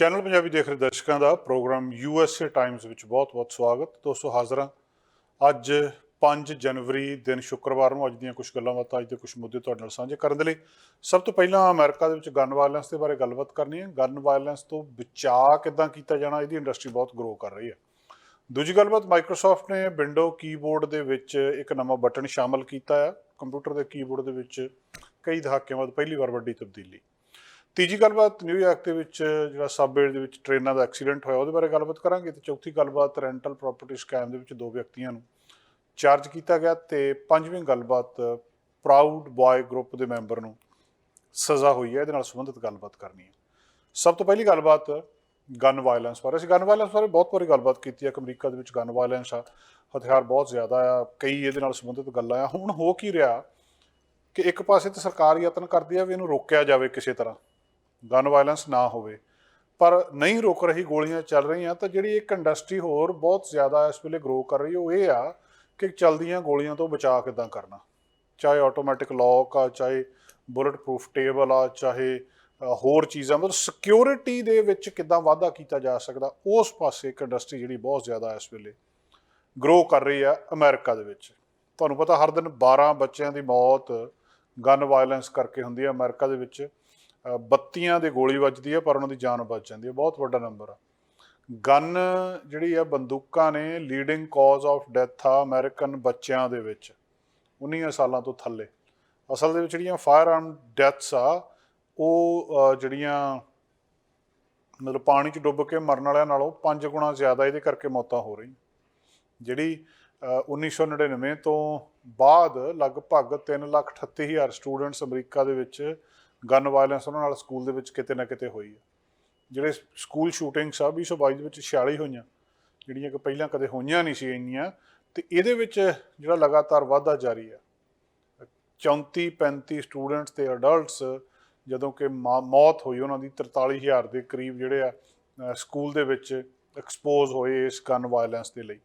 Channel Punjabi ਦੇਖ ਰਹੇ ਦਰਸ਼ਕਾਂ ਦਾ programme U S A Times ਵਿੱਚ ਬਹੁਤ-ਬਹੁਤ ਸਵਾਗਤ। ਦੋਸਤੋ, ਹਾਜ਼ਰਾਂ ਅੱਜ 5 ਜਨਵਰੀ ਦਿਨ ਸ਼ੁੱਕਰਵਾਰ ਨੂੰ ਅੱਜ ਦੀਆਂ ਕੁਝ ਗੱਲਾਂ ਬਾਤਾਂ, ਅੱਜ ਦੇ ਕੁਝ ਮੁੱਦੇ ਤੁਹਾਡੇ ਨਾਲ ਸਾਂਝੇ ਕਰਨ ਦੇ ਲਈ। ਸਭ ਤੋਂ ਪਹਿਲਾਂ ਅਮਰੀਕਾ ਦੇ ਵਿੱਚ ਗਨ ਵਾਇਲੈਂਸ ਦੇ ਬਾਰੇ ਗੱਲਬਾਤ ਕਰਨੀ ਹੈ। ਗਨ ਵਾਇਲੈਂਸ ਤੋਂ ਬਚਾਅ ਕਿੱਦਾਂ ਕੀਤਾ ਜਾਣਾ, ਇਹਦੀ ਇੰਡਸਟਰੀ ਬਹੁਤ ਗਰੋ ਕਰ ਰਹੀ ਹੈ। ਦੂਜੀ ਗੱਲਬਾਤ ਮਾਈਕਰੋਸਾਫਟ ਨੇ ਵਿੰਡੋ ਕੀਬੋਰਡ ਦੇ ਵਿੱਚ ਇੱਕ ਨਵਾਂ ਬਟਨ ਸ਼ਾਮਲ ਕੀਤਾ ਹੈ ਕੰਪਿਊਟਰ ਦੇ ਕੀਬੋਰਡ ਦੇ ਵਿੱਚ ਕਈ ਦਹਾਕਿਆਂ ਬਾਅਦ ਪਹਿਲੀ ਵਾਰ ਵੱਡੀ ਤਬਦੀਲੀ। ਤੀਜੀ ਗੱਲਬਾਤ ਨਿਊਯਾਰਕ ਦੇ ਵਿੱਚ, ਜਿਹੜਾ ਸਬਵੇ ਦੇ ਵਿੱਚ ਟ੍ਰੇਨਾਂ ਦਾ ਐਕਸੀਡੈਂਟ ਹੋਇਆ, ਉਹਦੇ ਬਾਰੇ ਗੱਲਬਾਤ ਕਰਾਂਗੇ ਤੇ ਚੌਥੀ ਗੱਲਬਾਤ ਰੈਂਟਲ ਪ੍ਰਾਪਰਟੀ ਸਕੈਮ ਦੇ ਵਿੱਚ ਦੋ ਵਿਅਕਤੀਆਂ ਨੂੰ ਚਾਰਜ ਕੀਤਾ ਗਿਆ ਤੇ ਪੰਜਵੀਂ ਗੱਲਬਾਤ ਪ੍ਰਾਊਡ ਬॉय ਗਰੁੱਪ ਦੇ ਮੈਂਬਰ ਨੂੰ ਸਜ਼ਾ ਹੋਈ ਹੈ, ਇਹਦੇ ਨਾਲ ਸੰਬੰਧਿਤ ਗੱਲਬਾਤ ਕਰਨੀ ਹੈ। ਸਭ ਤੋਂ ਪਹਿਲੀ ਗੱਲਬਾਤ ਗਨ ਵਾਇਲੈਂਸ ਬਾਰੇ। ਅਸੀਂ ਗਨ ਵਾਇਲੈਂਸ ਬਾਰੇ ਬਹੁਤ ਵਾਰੀ ਗੱਲਬਾਤ ਕੀਤੀ ਹੈ, ਕਿ ਅਮਰੀਕਾ ਦੇ ਵਿੱਚ ਗਨ ਵਾਇਲੈਂਸ ਆ, ਹਥਿਆਰ ਬਹੁਤ ਜ਼ਿਆਦਾ ਆ, ਕਈ ਇਹਦੇ ਨਾਲ ਸੰਬੰਧਿਤ ਗੱਲਾਂ ਆ। ਹੁਣ ਹੋ ਕੀ ਰਿਹਾ ਕਿ ਇੱਕ ਪਾਸੇ ਤੇ ਸਰਕਾਰ ਯਤਨ ਕਰਦੀ ਆ ਵੀ ਇਹਨੂੰ ਰੋਕਿਆ ਜਾਵੇ ਕਿਸੇ ਤਰ੍ਹਾਂ। ਗਨ ਵਾਇਲੈਂਸ ਨਾ ਹੋਵੇ। ਪਰ ਨਹੀਂ ਰੁਕ ਰਹੀ ਗੋਲੀਆਂ ਚੱਲ ਰਹੀਆਂ, ਤਾਂ ਜਿਹੜੀ ਇੱਕ ਇੰਡਸਟਰੀ ਹੋਰ ਬਹੁਤ ਜ਼ਿਆਦਾ ਇਸ ਵੇਲੇ ਗਰੋ ਕਰ ਰਹੀ ਉਹ ਇਹ ਆ ਕਿ ਚਲਦੀਆਂ ਗੋਲੀਆਂ ਤੋਂ ਬਚਾਅ ਕਿੱਦਾਂ ਕਰਨਾ। ਚਾਹੇ ਆਟੋਮੈਟਿਕ ਲੌਕ ਆ, ਚਾਹੇ ਬੁਲਟ ਪ੍ਰੂਫ ਟੇਬਲ ਆ, ਚਾਹੇ ਹੋਰ ਚੀਜ਼ਾਂ, ਮਤਲਬ ਸਿਕਿਉਰਿਟੀ ਦੇ ਵਿੱਚ ਕਿੱਦਾਂ ਵਾਧਾ ਕੀਤਾ ਜਾ ਸਕਦਾ, ਉਸ ਪਾਸੇ ਇੱਕ ਇੰਡਸਟਰੀ ਜਿਹੜੀ ਬਹੁਤ ਜ਼ਿਆਦਾ ਇਸ ਵੇਲੇ ਗਰੋ ਕਰ ਰਹੀ ਆ ਅਮਰੀਕਾ ਦੇ ਵਿੱਚ। ਤੁਹਾਨੂੰ ਪਤਾ ਹਰ ਦਿਨ 12 ਬੱਚਿਆਂ ਦੀ ਮੌਤ ਗਨ ਵਾਇਲੈਂਸ ਕਰਕੇ ਹੁੰਦੀ ਹੈ ਅਮਰੀਕਾ ਦੇ ਵਿੱਚ। ਬੱਤੀਆਂ ਦੇ ਗੋਲੀ ਵੱਜਦੀ ਹੈ ਪਰ ਉਹਨਾਂ ਦੀ ਜਾਨ ਬਚ ਜਾਂਦੀ ਹੈ। ਬਹੁਤ ਵੱਡਾ ਨੰਬਰ ਆ। ਗਨ ਜਿਹੜੀ ਆ ਬੰਦੂਕਾਂ ਨੇ ਲੀਡਿੰਗ ਕਾਜ਼ ਆਫ ਡੈਥ ਆ ਅਮਰੀਕਨ ਬੱਚਿਆਂ ਦੇ ਵਿੱਚ 19 ਸਾਲਾਂ ਤੋਂ ਥੱਲੇ। ਅਸਲ ਦੇ ਵਿੱਚ ਜਿਹੜੀਆਂ ਫਾਇਰ ਆਰਮ ਡੈਥਸ ਆ ਉਹ ਜਿਹੜੀਆਂ ਮਤਲਬ ਪਾਣੀ 'ਚ ਡੁੱਬ ਕੇ ਮਰਨ ਵਾਲਿਆਂ ਨਾਲੋਂ 5 ਗੁਣਾ ਜ਼ਿਆਦਾ ਇਹਦੇ ਕਰਕੇ ਮੌਤਾਂ ਹੋ ਰਹੀਆਂ। ਜਿਹੜੀ ਅ, 1999 ਤੋਂ ਬਾਅਦ ਲਗਭਗ 338000 ਸਟੂਡੈਂਟਸ ਅਮਰੀਕਾ ਦੇ ਵਿੱਚ ਗਨ ਵਾਇਲੈਂਸ ਉਹਨਾਂ ਨਾਲ ਸਕੂਲ ਦੇ ਵਿੱਚ ਕਿਤੇ ਨਾ ਕਿਤੇ ਹੋਈ ਹੈ। ਜਿਹੜੇ ਸਕੂਲ ਸ਼ੂਟਿੰਗਸ ਆ 2022 ਦੇ ਵਿੱਚ 46 ਹੋਈਆਂ, ਜਿਹੜੀਆਂ ਕਿ ਪਹਿਲਾਂ ਕਦੇ ਹੋਈਆਂ ਨਹੀਂ ਸੀ ਇੰਨੀਆਂ, ਤੇ ਇਹਦੇ ਵਿੱਚ ਜਿਹੜਾ ਲਗਾਤਾਰ ਵਾਧਾ ਜਾਰੀ ਹੈ। 34 35 ਸਟੂਡੈਂਟਸ ਤੇ ਅਡਲਟਸ, ਜਦੋਂ ਕਿ ਮਾ- ਮੌਤ ਹੋਈ ਉਹਨਾਂ ਦੀ 43000 ਦੇ ਕਰੀਬ ਜਿਹੜੇ ਆ ਸਕੂਲ ਦੇ ਵਿੱਚ ਐਕਸਪੋਜ਼ ਹੋਏ ਇਸ ਗਨ ਵਾਇਲੈਂਸ ਦੇ ਲਈ।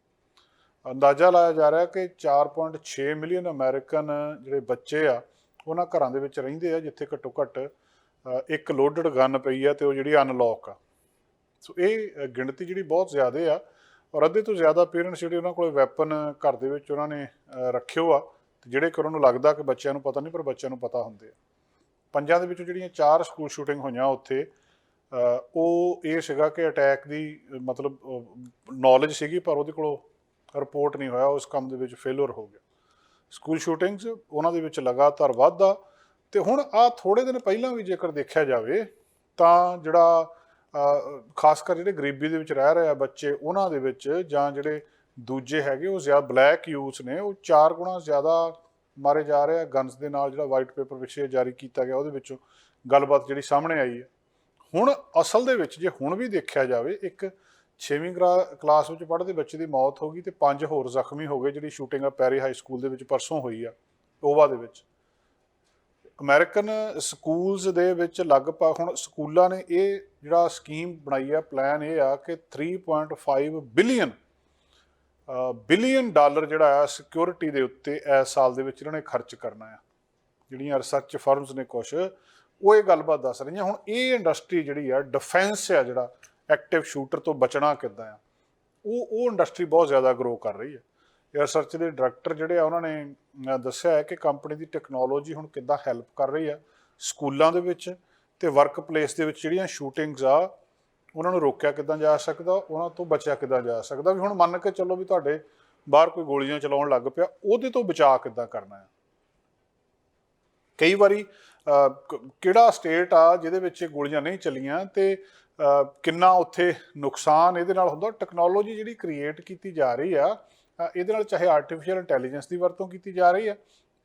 ਅੰਦਾਜ਼ਾ ਲਾਇਆ ਜਾ ਰਿਹਾ ਕਿ 4.6 ਮਿਲੀਅਨ ਅਮਰੀਕਨ ਜਿਹੜੇ ਬੱਚੇ ਆ ਉਹਨਾਂ ਘਰਾਂ ਦੇ ਵਿੱਚ ਰਹਿੰਦੇ ਆ, ਜਿੱਥੇ ਘੱਟੋ ਘੱਟ ਇੱਕ ਲੋਡਡ ਗਨ ਪਈ ਆ ਤੇ ਉਹ ਜਿਹੜੀ ਅਨਲੌਕ ਆ। ਸੋ ਇਹ ਗਿਣਤੀ ਜਿਹੜੀ ਬਹੁਤ ਜ਼ਿਆਦਾ ਆ ਔਰ ਅੱਧੇ ਤੋਂ ਜ਼ਿਆਦਾ ਪੇਰੈਂਟਸ ਜਿਹੜੇ ਉਹਨਾਂ ਕੋਲ ਵੈਪਨ ਘਰ ਦੇ ਵਿੱਚ ਉਹਨਾਂ ਨੇ ਰੱਖਿਓ ਆ ਤੇ ਜਿਹੜੇ ਕਿ ਉਹਨਾਂ ਨੂੰ ਲੱਗਦਾ ਕਿ ਬੱਚਿਆਂ ਨੂੰ ਪਤਾ ਨਹੀਂ, ਪਰ ਬੱਚਿਆਂ ਨੂੰ ਪਤਾ ਹੁੰਦੇ ਆ। ਪੰਜਾਂ ਦੇ ਵਿੱਚੋਂ ਜਿਹੜੀਆਂ ਚਾਰ ਸਕੂਲ ਸ਼ੂਟਿੰਗ ਹੋਈਆਂ ਉੱਥੇ ਉਹ ਇਹ ਸੀਗਾ ਕਿ ਅਟੈਕ ਦੀ, ਮਤਲਬ ਨੌਲੇਜ ਸੀਗੀ, ਪਰ ਉਹਦੇ ਕੋਲੋਂ ਰਿਪੋਰਟ ਨਹੀਂ ਹੋਇਆ, ਉਸ ਕੰਮ ਦੇ ਵਿੱਚ ਫੇਲਰ ਹੋ ਗਿਆ। ਸਕੂਲ ਸ਼ੂਟਿੰਗਸ, ਉਹਨਾਂ ਦੇ ਵਿੱਚ ਲਗਾਤਾਰ ਵਾਧਾ ਤੇ ਹੁਣ ਆ ਥੋੜੇ ਦਿਨ ਪਹਿਲਾਂ ਵੀ ਜੇਕਰ ਦੇਖਿਆ ਜਾਵੇ ਤਾਂ ਜਿਹੜਾ ਖਾਸ ਕਰ ਜਿਹੜੇ ਗਰੀਬੀ ਦੇ ਵਿੱਚ ਰਹਿ ਰਹੇ ਆ ਬੱਚੇ, ਉਹਨਾਂ ਦੇ ਵਿੱਚ ਜਾਂ ਜਿਹੜੇ ਦੂਜੇ ਹੈਗੇ, ਉਹ ਜ਼ਿਆਦਾ ਬਲੈਕ ਯੂਥ ਨੇ, ਉਹ ਚਾਰ ਗੁਣਾ ਜ਼ਿਆਦਾ ਮਾਰੇ ਜਾ ਰਹੇ ਆ। ਗਨਸ ਦੇ ਨਾਲ ਜਿਹੜਾ ਵਾਈਟ ਪੇਪਰ ਵਿਸ਼ੇ ਜਾਰੀ ਕੀਤਾ ਗਿਆ, ਉਹਦੇ ਵਿੱਚੋਂ ਗੱਲਬਾਤ ਜਿਹੜੀ ਸਾਹਮਣੇ ਆਈ ਹੈ। ਹੁਣ ਅਸਲ ਦੇ ਵਿੱਚ ਜੇ ਹੁਣ ਵੀ ਦੇਖਿਆ ਜਾਵੇ, ਇੱਕ 6ਵੀਂ ਕਲਾਸ ਵਿੱਚ ਪੜ੍ਹਦੇ ਬੱਚੇ ਦੀ ਮੌਤ ਹੋ ਗਈ ਤੇ ਪੰਜ ਹੋਰ ਜ਼ਖਮੀ ਹੋ ਗਏ ਜਿਹੜੀ ਸ਼ੂਟਿੰਗ ਆ ਪੈਰੀ ਹਾਈ ਸਕੂਲ ਦੇ ਵਿੱਚ ਪਰਸੋਂ ਹੋਈ ਆ, ਓਵਾ ਦੇ ਵਿੱਚ। ਅਮਰੀਕਨ ਸਕੂਲਸ ਦੇ ਵਿੱਚ ਲਗਭਗ ਹੁਣ ਸਕੂਲਾਂ ਨੇ ਇਹ ਜਿਹੜਾ ਸਕੀਮ ਬਣਾਈ ਆ, ਪਲਾਨ ਇਹ ਆ ਕਿ 3.5 ਬਿਲੀਅਨ ਬਿਲੀਅਨ ਡਾਲਰ ਜਿਹੜਾ ਆ ਸਿਕਿਉਰਿਟੀ ਦੇ ਉੱਤੇ ਇਸ ਸਾਲ ਦੇ ਵਿੱਚ ਇਹਨਾਂ ਨੇ ਖਰਚ ਕਰਨਾ ਆ। ਜਿਹੜੀਆਂ ਰਿਸਰਚ ਫਰਮਸ ਨੇ ਕੁਛ, ਉਹ ਇਹ ਗੱਲਬਾਤ ਦੱਸ ਰਹੀਆਂ। ਹੁਣ ਇਹ ਇੰਡਸਟਰੀ ਜਿਹੜੀ ਆ ਡਿਫੈਂਸ ਆ ਜਿਹੜਾ ਐਕਟਿਵ ਸ਼ੂਟਰ ਤੋਂ ਬਚਣਾ ਕਿੱਦਾਂ ਆ? ਉਹ ਉਹ ਇੰਡਸਟਰੀ ਬਹੁਤ ਜ਼ਿਆਦਾ ਗਰੋ ਕਰ ਰਹੀ ਹੈ। ਇਹ ਰਿਸਰਚ ਦੇ ਡਾਇਰੈਕਟਰ ਜਿਹੜੇ ਆ, ਉਹਨਾਂ ਨੇ ਦੱਸਿਆ ਹੈ ਕਿ ਕੰਪਨੀ ਦੀ ਟੈਕਨੋਲੋਜੀ ਹੁਣ ਕਿੱਦਾਂ ਹੈਲਪ ਕਰ ਰਹੀ ਆ ਸਕੂਲਾਂ ਦੇ ਵਿੱਚ ਤੇ ਵਰਕ ਪਲੇਸ ਦੇ ਵਿੱਚ ਜਿਹੜੀਆਂ ਸ਼ੂਟਿੰਗਸ ਆ, ਉਹਨਾਂ ਨੂੰ ਰੋਕਿਆ ਕਿੱਦਾਂ ਜਾ ਸਕਦਾ, ਉਹਨਾਂ ਤੋਂ ਬਚਿਆ ਕਿੱਦਾਂ ਜਾ ਸਕਦਾ? ਵੀ ਹੁਣ ਮੰਨ ਕੇ ਚੱਲੋ ਵੀ ਤੁਹਾਡੇ ਬਾਹਰ ਕੋਈ ਗੋਲੀਆਂ ਚਲਾਉਣ ਲੱਗ ਪਿਆ, ਉਹਦੇ ਤੋਂ ਬਚਾਅ ਕਿੱਦਾਂ ਕਰਨਾ ਹੈ ਕਈ ਵਾਰੀ ਕਿਹੜਾ ਸਟੇਟ ਆ ਜਿਹਦੇ ਵਿੱਚ ਗੋਲੀਆਂ ਨਹੀਂ ਚੱਲੀਆਂ ਤੇ ਕਿੰਨਾ ਉੱਥੇ ਨੁਕਸਾਨ ਇਹਦੇ ਨਾਲ ਹੁੰਦਾ ਟੈਕਨੋਲੋਜੀ ਜਿਹੜੀ ਕ੍ਰੀਏਟ ਕੀਤੀ ਜਾ ਰਹੀ ਆ ਇਹਦੇ ਨਾਲ ਚਾਹੇ ਆਰਟੀਫੀਸ਼ੀਅਲ ਇੰਟੈਲੀਜੈਂਸ ਦੀ ਵਰਤੋਂ ਕੀਤੀ ਜਾ ਰਹੀ ਆ,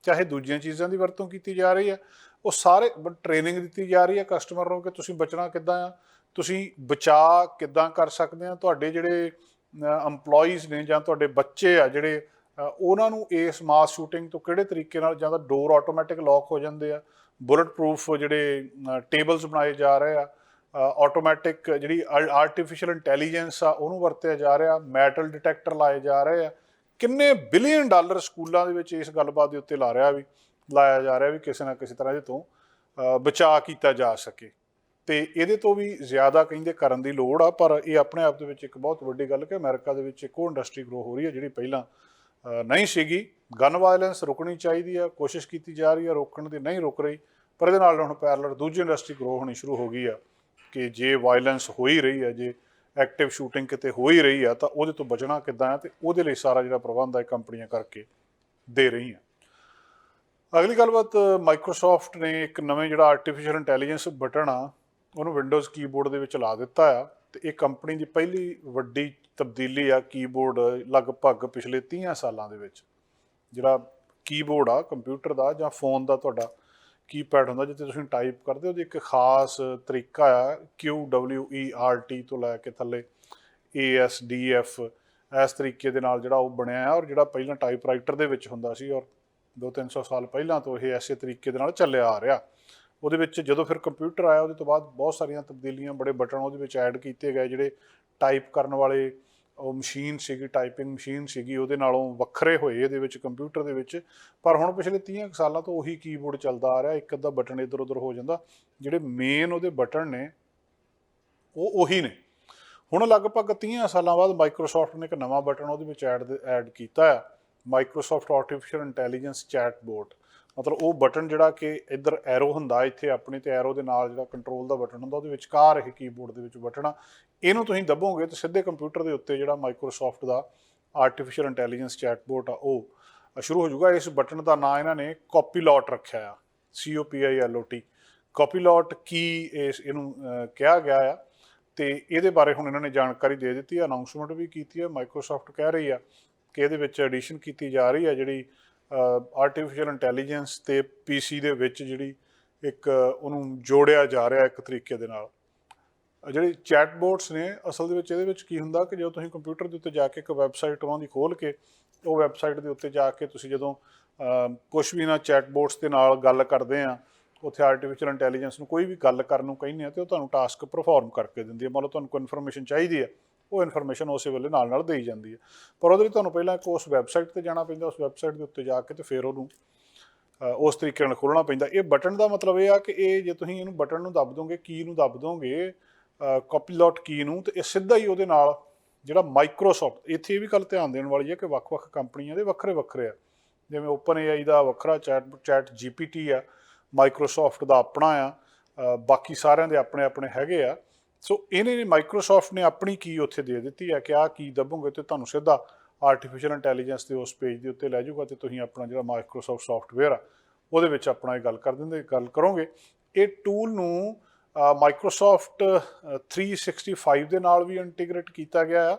ਚਾਹੇ ਦੂਜੀਆਂ ਚੀਜ਼ਾਂ ਦੀ ਵਰਤੋਂ ਕੀਤੀ ਜਾ ਰਹੀ ਆ, ਉਹ ਸਾਰੇ ਟ੍ਰੇਨਿੰਗ ਦਿੱਤੀ ਜਾ ਰਹੀ ਆ ਕਸਟਮਰ ਨੂੰ ਕਿ ਤੁਸੀਂ ਬਚਣਾ ਕਿੱਦਾਂ ਆ, ਤੁਸੀਂ ਬਚਾਅ ਕਿੱਦਾਂ ਕਰ ਸਕਦੇ ਆ, ਤੁਹਾਡੇ ਜਿਹੜੇ EMPLOYEES ਨੇ ਜਾਂ ਤੁਹਾਡੇ ਬੱਚੇ ਆ ਜਿਹੜੇ ਉਹਨਾਂ ਨੂੰ ਇਸ ਮਾਸ ਸ਼ੂਟਿੰਗ ਤੋਂ ਕਿਹੜੇ ਤਰੀਕੇ ਨਾਲ ਜਾਂ ਤਾਂ ਡੋਰ ਆਟੋਮੈਟਿਕ ਲੌਕ ਹੋ ਜਾਂਦੇ ਆ ਬੁਲਟ ਪ੍ਰੂਫ ਜਿਹੜੇ ਟੇਬਲਸ ਬਣਾਏ ਜਾ ਰਹੇ ਆ ਆਟੋਮੈਟਿਕ ਜਿਹੜੀ ਆਰਟੀਫੀਸ਼ੀਅਲ ਇੰਟੈਲੀਜੈਂਸ ਆ, ਉਹਨੂੰ ਵਰਤਿਆ ਜਾ ਰਿਹਾ ਮੈਟਲ ਡਿਟੈਕਟਰ ਲਾਏ ਜਾ ਰਹੇ ਆ। ਕਿੰਨੇ ਬਿਲੀਅਨ ਡਾਲਰ ਸਕੂਲਾਂ ਦੇ ਵਿੱਚ ਇਸ ਗੱਲਬਾਤ ਦੇ ਉੱਤੇ ਲਾ ਰਿਹਾ ਵੀ, ਲਾਇਆ ਜਾ ਰਿਹਾ ਵੀ ਕਿਸੇ ਨਾ ਕਿਸੇ ਤਰ੍ਹਾਂ ਇਹਦੇ ਤੋਂ ਬਚਾਅ ਕੀਤਾ ਜਾ ਸਕੇ। ਤੇ ਇਹਦੇ ਤੋਂ ਵੀ ਜ਼ਿਆਦਾ ਕਹਿੰਦੇ ਕਰਨ ਦੀ ਲੋੜ ਆ, ਪਰ ਇਹ ਆਪਣੇ ਆਪ ਦੇ ਵਿੱਚ ਇੱਕ ਬਹੁਤ ਵੱਡੀ ਗੱਲ ਕਿ ਅਮਰੀਕਾ ਦੇ ਵਿੱਚ ਇੱਕ ਉਹ ਇੰਡਸਟਰੀ ਗਰੋ ਹੋ ਰਹੀ ਹੈ ਜਿਹੜੀ ਪਹਿਲਾਂ ਨਹੀਂ ਸੀਗੀ। ਗਨ ਵਾਇਲੈਂਸ ਰੁਕਣੀ ਚਾਹੀਦੀ ਆ, ਕੋਸ਼ਿਸ਼ ਕੀਤੀ ਜਾ ਰਹੀ ਆ ਰੋਕਣ ਦੀ, ਨਹੀਂ ਰੁਕ ਰਹੀ। ਪਰ ਇਹਦੇ ਨਾਲ ਹੁਣ ਪੈਰਲਰ ਦੂਜੀ ਇੰਡਸਟਰੀ ਗਰੋ ਹੋਣੀ ਸ਼ੁਰੂ ਹੋ ਗਈ ਆ। ਕਿ ਜੇ ਵਾਇਲੈਂਸ ਹੋ ਹੀ ਰਹੀ ਹੈ, ਜੇ ਐਕਟਿਵ ਸ਼ੂਟਿੰਗ ਕਿਤੇ ਹੋ ਹੀ ਰਹੀ ਆ ਤਾਂ ਉਹਦੇ ਤੋਂ ਬਚਣਾ ਕਿੱਦਾਂ ਆ ਤੇ ਉਹਦੇ ਲਈ ਸਾਰਾ ਜਿਹੜਾ ਪ੍ਰਬੰਧ ਆ ਇਹ ਕੰਪਨੀਆਂ ਕਰਕੇ ਦੇ ਰਹੀਆਂ। ਅਗਲੀ ਗੱਲਬਾਤ ਮਾਈਕਰੋਸਾਫਟ ਨੇ ਇੱਕ ਨਵੇਂ ਜਿਹੜਾ ਆਰਟੀਫੀਸ਼ੀਅਲ ਇੰਟੈਲੀਜੈਂਸ ਬਟਨ ਆ, ਉਹਨੂੰ ਵਿੰਡੋਜ਼ ਕੀਬੋਰਡ ਦੇ ਵਿੱਚ ਲਾ ਦਿੱਤਾ ਆ ਤੇ ਇਹ ਕੰਪਨੀ ਦੀ ਪਹਿਲੀ ਵੱਡੀ ਤਬਦੀਲੀ ਆ ਕੀਬੋਰਡ ਲਗਭਗ ਪਿਛਲੇ 30 ਸਾਲਾਂ ਦੇ ਵਿੱਚ। ਜਿਹੜਾ ਕੀਬੋਰਡ ਆ ਕੰਪਿਊਟਰ ਦਾ ਜਾਂ ਫੋਨ ਦਾ ਤੁਹਾਡਾ ਕੀਪੈਡ ਹੁੰਦਾ ਜਿੱਥੇ ਤੁਸੀਂ ਟਾਈਪ ਕਰਦੇ ਹੋ, ਉਹਦੀ ਇੱਕ ਖਾਸ ਤਰੀਕਾ ਆ Q W E R T ਤੋਂ ਲੈ ਕੇ ਥੱਲੇ ਏ S ਡੀ F, ਇਸ ਤਰੀਕੇ ਦੇ ਨਾਲ ਜਿਹੜਾ ਉਹ ਬਣਿਆ ਹੈ ਔਰ ਜਿਹੜਾ ਪਹਿਲਾਂ ਟਾਈਪਰਾਈਟਰ ਦੇ ਵਿੱਚ ਹੁੰਦਾ ਸੀ ਔਰ 2-300 ਸਾਲ ਪਹਿਲਾਂ ਤੋਂ ਇਹ ਐਸੇ ਤਰੀਕੇ ਦੇ ਨਾਲ ਚੱਲਿਆ ਆ ਰਿਹਾ। ਉਹਦੇ ਵਿੱਚ ਜਦੋਂ ਫਿਰ ਕੰਪਿਊਟਰ ਆਇਆ, ਉਹਦੇ ਤੋਂ ਬਾਅਦ ਬਹੁਤ ਸਾਰੀਆਂ ਤਬਦੀਲੀਆਂ, ਬੜੇ ਬਟਨ ਉਹਦੇ ਵਿੱਚ ਐਡ ਕੀਤੇ ਗਏ ਜਿਹੜੇ ਟਾਈਪ ਕਰਨ ਵਾਲੇ ਉਹ ਮਸ਼ੀਨ ਸੀਗੀ ਟਾਈਪਿੰਗ ਮਸ਼ੀਨ ਸੀਗੀ, ਉਹਦੇ ਨਾਲੋਂ ਵੱਖਰੇ ਹੋਏ ਇਹਦੇ ਵਿੱਚ ਕੰਪਿਊਟਰ ਦੇ ਵਿੱਚ। ਪਰ ਹੁਣ ਪਿਛਲੇ 30 ਸਾਲਾਂ ਤੋਂ ਉਹੀ ਕੀਬੋਰਡ ਚੱਲਦਾ ਆ ਰਿਹਾ, ਇੱਕ ਅੱਧਾ ਬਟਨ ਇੱਧਰ ਉੱਧਰ ਹੋ ਜਾਂਦਾ। ਜਿਹੜੇ ਮੇਨ ਉਹਦੇ ਬਟਨ ਨੇ, ਉਹ ਉਹੀ ਨੇ। ਹੁਣ ਲਗਭਗ 30 ਸਾਲਾਂ ਬਾਅਦ ਮਾਈਕਰੋਸਾਫਟ ਨੇ ਇੱਕ ਨਵਾਂ ਬਟਨ ਉਹਦੇ ਵਿੱਚ ਐਡ ਐਡ ਕੀਤਾ ਆ। ਮਾਈਕਰੋਸਾਫਟ ਆਰਟੀਫੀਸ਼ੀਅਲ ਇੰਟੈਲੀਜੈਂਸ ਚੈਟਬੋਟ ਮਤਲਬ ਉਹ ਬਟਨ ਜਿਹੜਾ ਕਿ ਇੱਧਰ ਐਰੋ ਹੁੰਦਾ, ਇੱਥੇ ਆਪਣੇ ਤੇ ਐਰੋ ਦੇ ਨਾਲ ਜਿਹੜਾ ਕੰਟਰੋਲ ਦਾ ਬਟਨ ਹੁੰਦਾ, ਉਹਦੇ ਵਿਚਕਾਰ ਇਹ ਕੀਬੋਰਡ ਦੇ ਵਿੱਚ ਬਟਨ ਆ। ਇਹਨੂੰ ਤੁਸੀਂ ਦੱਬੋਗੇ ਤਾਂ ਸਿੱਧੇ ਕੰਪਿਊਟਰ ਦੇ ਉੱਤੇ ਜਿਹੜਾ ਮਾਈਕਰੋਸਾਫਟ ਦਾ ਆਰਟੀਫੀਸ਼ੀਅਲ ਇੰਟੈਲੀਜੈਂਸ ਚੈਟਬੋਟ ਆ, ਉਹ ਸ਼ੁਰੂ ਹੋ ਜਾਊਗਾ। ਇਸ ਬਟਨ ਦਾ ਨਾਮ ਇਹਨਾਂ ਨੇ ਕਾਪੀਲੌਟ ਰੱਖਿਆ ਆ ਸੀ ਓ ਪੀ ਆਈ L ਓ ਟੀ ਕਾਪੀਲੌਟ ਕੀ ਇਸ ਇਹਨੂੰ ਕਿਹਾ ਗਿਆ ਆ ਤੇ ਇਹਦੇ ਬਾਰੇ ਹੁਣ ਇਹਨਾਂ ਨੇ ਜਾਣਕਾਰੀ ਦੇ ਦਿੱਤੀ ਹੈ ਅਨਾਉਂਸਮੈਂਟ ਵੀ ਕੀਤੀ ਹੈ ਮਾਈਕਰੋਸਾਫਟ ਕਹਿ ਰਹੀ ਆ ਕਿ ਇਹਦੇ ਵਿੱਚ ਐਡੀਸ਼ਨ ਕੀਤੀ ਜਾ ਰਹੀ ਆ ਜਿਹੜੀ ਆਰਟੀਫੀਸ਼ੀਅਲ ਇੰਟੈਲੀਜੈਂਸ ਤੇ ਪੀਸੀ ਦੇ ਵਿੱਚ ਜਿਹੜੀ ਇੱਕ, ਉਹਨੂੰ ਜੋੜਿਆ ਜਾ ਰਿਹਾ ਇੱਕ ਤਰੀਕੇ ਦੇ ਨਾਲ। ਜਿਹੜੇ ਚੈਟਬੋਟਸ ਨੇ, ਅਸਲ ਦੇ ਵਿੱਚ ਇਹਦੇ ਵਿੱਚ ਕੀ ਹੁੰਦਾ ਕਿ ਜਦੋਂ ਤੁਸੀਂ ਕੰਪਿਊਟਰ ਦੇ ਉੱਤੇ ਜਾ ਕੇ ਇੱਕ ਵੈਬਸਾਈਟ ਉਹਨਾਂ ਦੀ ਖੋਲ ਕੇ, ਉਹ ਵੈਬਸਾਈਟ ਦੇ ਉੱਤੇ ਜਾ ਕੇ ਤੁਸੀਂ ਜਦੋਂ ਕੁਝ ਵੀ ਨਾ ਚੈਟਬੋਟਸ ਦੇ ਨਾਲ ਗੱਲ ਕਰਦੇ ਆ, ਉੱਥੇ ਆਰਟੀਫੀਸ਼ੀਅਲ ਇੰਟੈਲੀਜੈਂਸ ਨੂੰ ਕੋਈ ਵੀ ਗੱਲ ਕਰਨ ਨੂੰ ਕਹਿੰਦੇ ਆ ਤੇ ਉਹ ਤੁਹਾਨੂੰ ਟਾਸਕ ਪਰਫਾਰਮ ਕਰਕੇ ਦਿੰਦੀ ਹੈ ਮੰਨ ਲਓ ਤੁਹਾਨੂੰ ਕੋਈ ਇਨਫੋਰਮੇਸ਼ਨ ਚਾਹੀਦੀ ਹੈ ਉਹ ਇਨਫੋਰਮੇਸ਼ਨ ਉਸੇ ਵੇਲੇ ਨਾਲ ਨਾਲ ਦੇਈ ਜਾਂਦੀ ਹੈ। ਪਰ ਉਹਦੇ ਲਈ ਤੁਹਾਨੂੰ ਪਹਿਲਾਂ ਇੱਕ ਉਸ ਵੈਬਸਾਈਟ ਤੇ ਜਾਣਾ ਪੈਂਦਾ, ਉਸ ਵੈਬਸਾਈਟ ਦੇ ਉੱਤੇ ਜਾ ਕੇ ਤੇ ਫਿਰ ਉਹਨੂੰ ਉਸ ਤਰੀਕੇ ਨਾਲ ਖੋਲਣਾ ਪੈਂਦਾ। ਇਹ ਬਟਨ ਦਾ ਮਤਲਬ ਇਹ ਆ ਕਿ ਇਹ ਜੇ ਤੁਸੀਂ ਇਹਨੂੰ ਬਟਨ ਨੂੰ ਦੱਬ ਦੋਗੇ, ਕੀ ਨੂੰ ਦੱਬ ਦੋਗੇ ਕਾਪੀਲੌਟ ਕੀ ਨੂੰ, ਤੇ ਇਹ ਸਿੱਧਾ ਹੀ ਉਹਦੇ ਨਾਲ ਜਿਹੜਾ ਮਾਈਕਰੋਸਾਫਟ ਇੱਥੇ ਇਹ ਵੀ ਗੱਲ ਧਿਆਨ ਦੇਣ ਵਾਲੀ ਹੈ ਕਿ ਵੱਖ-ਵੱਖ ਕੰਪਨੀਆਂ ਦੇ ਵੱਖਰੇ ਵੱਖਰੇ ਆ। ਜਿਵੇਂ ਓਪਨ ਏਆਈ ਦਾ ਵੱਖਰਾ ਚੈਟ ਚੈਟ ਜੀਪੀਟੀ ਆ ਮਾਈਕਰੋਸਾਫਟ ਦਾ ਆਪਣਾ ਆ ਬਾਕੀ ਸਾਰਿਆਂ ਦੇ ਆਪਣੇ ਆਪਣੇ ਹੈਗੇ ਆ। ਸੋ ਇਹਨੇ ਮਾਈਕਰੋਸਾਫਟ ਨੇ ਆਪਣੀ ਕੀ ਉੱਥੇ ਦੇ ਦਿੱਤੀ ਹੈ ਕਿ ਆਹ ਕੀ ਦੱਬੋਗੇ ਤੇ ਤੁਹਾਨੂੰ ਸਿੱਧਾ ਆਰਟੀਫੀਸ਼ੀਅਲ ਇੰਟੈਲੀਜੈਂਸ ਦੇ ਉਸ ਪੇਜ ਦੇ ਉੱਤੇ ਲੈ ਜਾਊਗਾ ਤੇ ਤੁਸੀਂ ਆਪਣਾ ਜਿਹੜਾ ਮਾਈਕਰੋਸਾਫਟ ਸੌਫਟਵੇਅਰ ਆ, ਉਹਦੇ ਵਿੱਚ ਆਪਣਾ ਇਹ ਗੱਲ ਕਰ ਦਿੰਦੇ, ਗੱਲ ਕਰੋਗੇ। ਇਹ ਟੂਲ ਨੂੰ ਮਾਈਕਰੋਸਾਫਟ 365 ਦੇ ਨਾਲ ਵੀ ਇੰਟੀਗ੍ਰੇਟ ਕੀਤਾ ਗਿਆ ਆ